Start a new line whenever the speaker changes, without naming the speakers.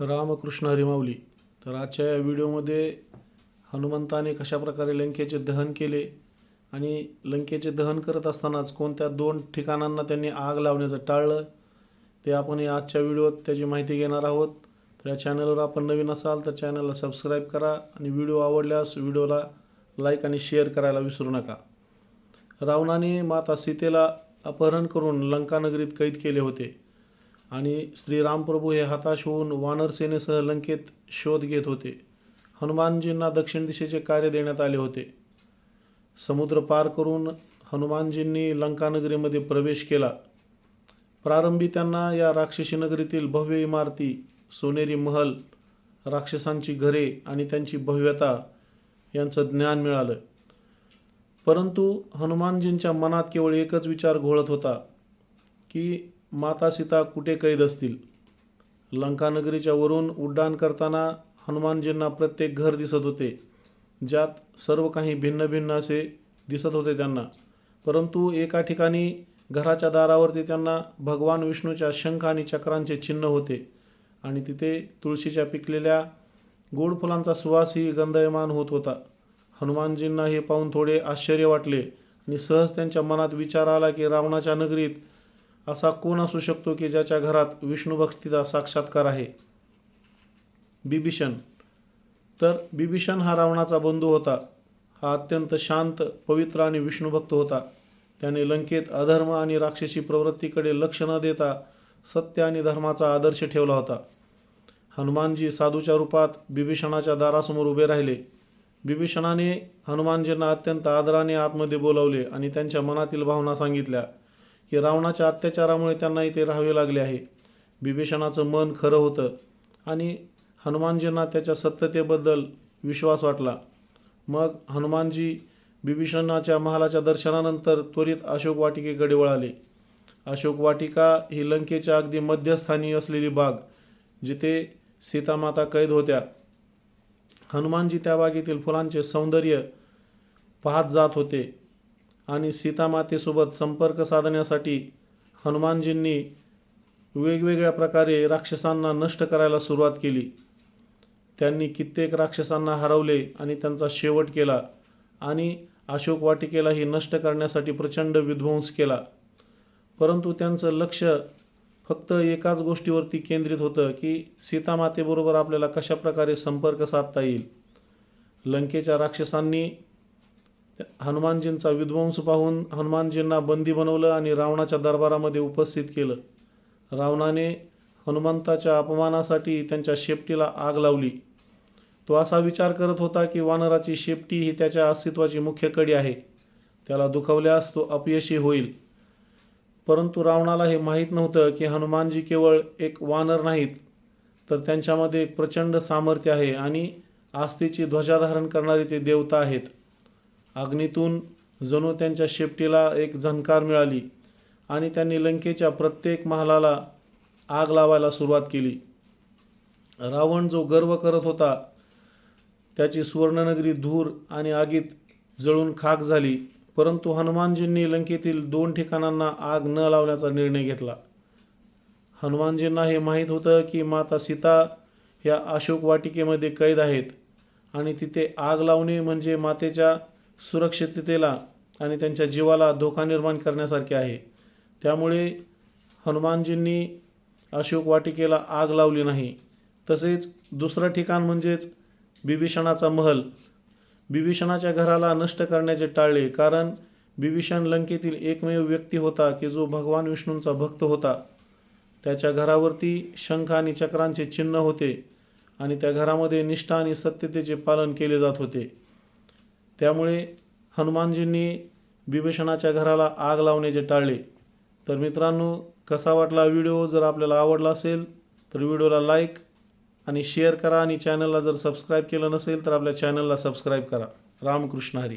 रामकृष्ण हरिमावली तर आजच्या या व्हिडिओमध्ये हनुमंताने कशाप्रकारे लंकेचे दहन केले आणि लंकेचे दहन करत असतानाच कोणत्या दोन ठिकाणांना त्यांनी आग लावण्याचं टाळलं ते आपण या आजच्या व्हिडिओत त्याची माहिती घेणार आहोत. तर या चॅनलवर आपण नवीन असाल तर चॅनलला सबस्क्राईब करा आणि व्हिडिओ आवडल्यास व्हिडिओला लाईक आणि शेअर करायला विसरू नका. रावणाने माता सीतेला अपहरण करून लंकानगरीत कैद केले होते. आणि श्रीरामप्रभू हे हताश होऊन वानर सेनेसह लंकेत शोध घेत होते. हनुमानजींना दक्षिण दिशेचे कार्य देण्यात आले होते. समुद्र पार करून हनुमानजींनी लंकानगरीमध्ये प्रवेश केला. प्रारंभी त्यांना या राक्षसी नगरीतील भव्य इमारती सोनेरी महल राक्षसांची घरे आणि त्यांची भव्यता यांचं ज्ञान मिळालं. परंतु हनुमानजींच्या मनात केवळ एकच विचार घोळत होता की माता सीता कुठे कैद असतील? लंकानगरीच्या वरून उड्डाण करताना हनुमानजींना प्रत्येक घर दिसत होते. ज्यात सर्व काही भिन्न भिन्न असे दिसत होते त्यांना. परंतु एका ठिकाणी घराच्या दारावरती त्यांना भगवान विष्णूच्या शंख आणि चक्रांचे चिन्ह होते. आणि तिथे तुळशीच्या पिकलेल्या गोड फुलांचा सुवासही गंधयमान होत होता. हनुमानजींना हे पाहून थोडे आश्चर्य वाटले आणि सहज त्यांच्या मनात विचार आला की रावणाच्या नगरीत असा कोण असू शकतो की ज्याच्या घरात विष्णू भक्तीचा साक्षात्कार आहे? बिभीषण. तर बिभीषण हा रावणाचा बंधू होता. हा अत्यंत शांत पवित्र आणि विष्णुभक्त होता. त्याने लंकेत अधर्म आणि राक्षसी प्रवृत्तीकडे लक्ष न देता सत्य आणि धर्माचा आदर्श ठेवला होता. हनुमानजी साधूच्या रूपात बिभीषणाच्या दारासमोर उभे राहिले. बिभीषणाने हनुमानजींना अत्यंत आदराने आतमध्ये बोलावले आणि त्यांच्या मनातील भावना सांगितल्या. की रावणाच्या अत्याचारामुळे त्यांना इथे राहावे लागले आहे. बिभीषणाचं मन खरं होतं आणि हनुमानजींना त्याच्या सत्यतेबद्दल विश्वास वाटला. मग हनुमानजी बिभीषणाच्या महालाच्या दर्शनानंतर त्वरित अशोक वाटिकेकडे वळाले. अशोक वाटिका ही लंकेच्या अगदी मध्यस्थानी असलेली बाग जिथे सीतामाता कैद होत्या. हनुमानजी त्या बागेतील फुलांचे सौंदर्य पाहत जात होते. आणि सीतामातेसोबत संपर्क साधण्यासाठी हनुमानजींनी वेगवेगळ्या प्रकारे राक्षसांना नष्ट करायला सुरुवात केली. त्यांनी कित्येक राक्षसांना हरवले आणि त्यांचा शेवट केला आणि अशोक वाटिकेलाही नष्ट करण्यासाठी प्रचंड विध्वंस केला. परंतु त्यांचं लक्ष फक्त एकाच गोष्टीवरती केंद्रित होतं की सीतामातेबरोबर आपल्याला कशाप्रकारे संपर्क साधता येईल? लंकेच्या राक्षसांनी हनुमानजींचा विध्वंस पाहून हनुमानजींना बंदी बनवलं आणि रावणाच्या दरबारामध्ये उपस्थित केलं. रावणाने हनुमंताच्या अपमानासाठी त्यांच्या शेपटीला आग लावली. तो असा विचार करत होता की वानराची शेपटी ही त्याच्या अस्तित्वाची मुख्य कडी आहे. त्याला दुखवल्यास तो अपयशी होईल. परंतु रावणाला हे माहीत नव्हतं की हनुमानजी केवळ एक वानर नाहीत तर त्यांच्यामध्ये एक प्रचंड सामर्थ्य आहे आणि आस्थेची ध्वजा धारण करणारे ते देवता आहेत. अग्नीतून जणू त्यांच्या शेपटीला एक झंकार मिळाली आणि त्यांनी लंकेच्या प्रत्येक महालाला आग लावायला सुरुवात केली. रावण जो गर्व करत होता त्याची सुवर्णनगरी धूर आणि आगीत जळून खाक झाली परंतु हनुमानजींनी लंकेतील दोन ठिकाणांना आग न लावण्याचा निर्णय घेतला. हनुमानजींना हे माहीत होतं की माता सीता ह्या अशोक वाटिकेमध्ये कैद आहेत आणि तिथे आग लावणे म्हणजे मातेच्या सुरक्षिततेला आणि त्यांच्या जीवाला धोका निर्माण करण्यासारखे आहे. त्यामुळे हनुमानजींनी अशोक वाटिकेला आग लावली नाही. तसेच दुसरं ठिकाण म्हणजेच बिभीषणाचा महल. बिभीषणाच्या घराला नष्ट करण्याचे टाळले कारण बिभीषण लंकेतील एकमेव व्यक्ती होता की जो भगवान विष्णूंचा भक्त होता. त्याच्या घरावरती शंख आणि चक्रांचे चिन्ह होते आणि त्या घरामध्ये निष्ठा आणि सत्यतेचे पालन केले जात होते. त्यामुळे हनुमानजींनी बिभीषणाच्या घराला आग लावण्याचे टाळले. तर मित्रांनो कसा वाटला व्हिडिओ? जर आपल्याला आवडला असेल तर व्हिडिओला लाईक आणि शेअर करा आणि चॅनलला जर सबस्क्राईब केलं नसेल तर आपल्या चॅनलला सबस्क्राईब करा. रामकृष्ण हरी.